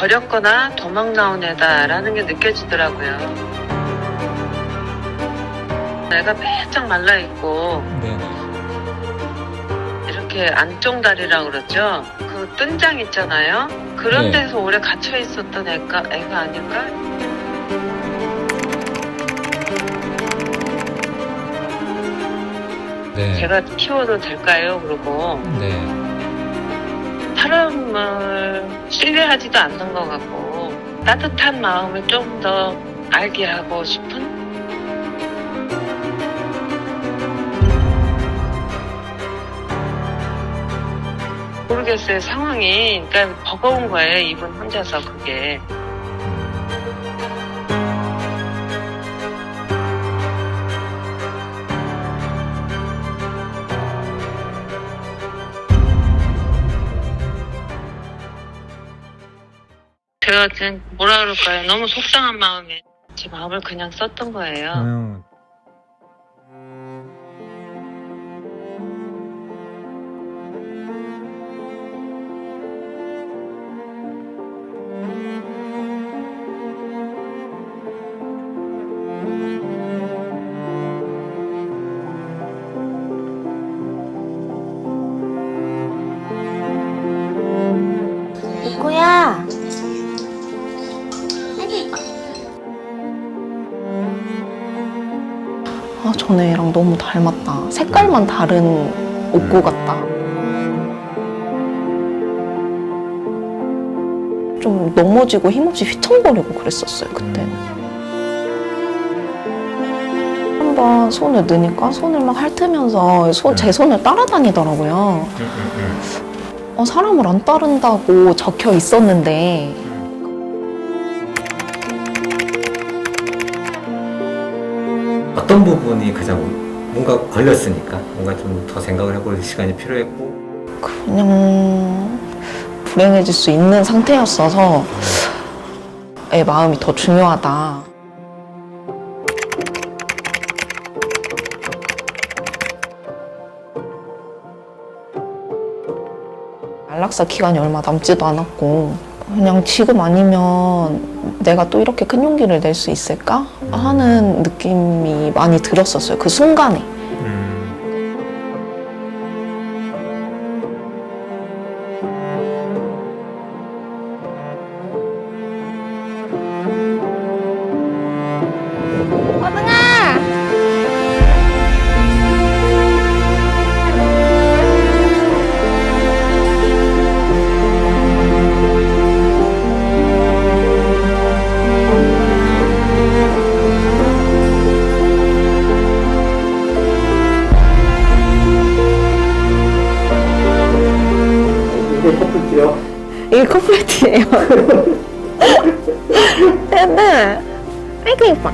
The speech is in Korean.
버렸거나 도망 나온 애다라는 게 느껴지더라고요. 애가 빼짝 말라 있고 네네. 이렇게 안쪽 다리라고 그러죠. 그 뜬장 있잖아요. 그런 네. 데서 오래 갇혀 있었던 애가 애가 아닐까? 네. 제가 키워도 될까요? 그러고 네. 사람을 신뢰하지도 않는 것 같고 따뜻한 마음을 좀 더 알게 하고 싶은? 모르겠어요 상황이. 그러니까 버거운 거예요 이분 혼자서 그게 제가 지금 뭐라 그럴까요? 너무 속상한 마음에 제 마음을 그냥 썼던 거예요. 음, 이 전에 랑 너무 닮았다. 색깔만 다른 옥구 같다. 좀 넘어지고 힘없이 휘청거리고 그랬었어요, 그때는. 한번 손을 넣으니까 손을 막 핥으면서 손, 제 손을 따라다니더라고요. 어, 사람을 안 따른다고 적혀 있었는데 어떤 부분이 가장 뭔가 걸렸으니까 뭔가 좀 더 생각을 해볼 시간이 필요했고 그냥 불행해질 수 있는 상태였어서 애 마음이 더 중요하다. 안락사 기간이 얼마 남지도 않았고 그냥 지금 아니면 내가 또 이렇게 큰 용기를 낼 수 있을까? 하는 느낌이 많이 들었었어요 그 순간에 이게 커플티요? 이게 네, 네. 아이고 예뻐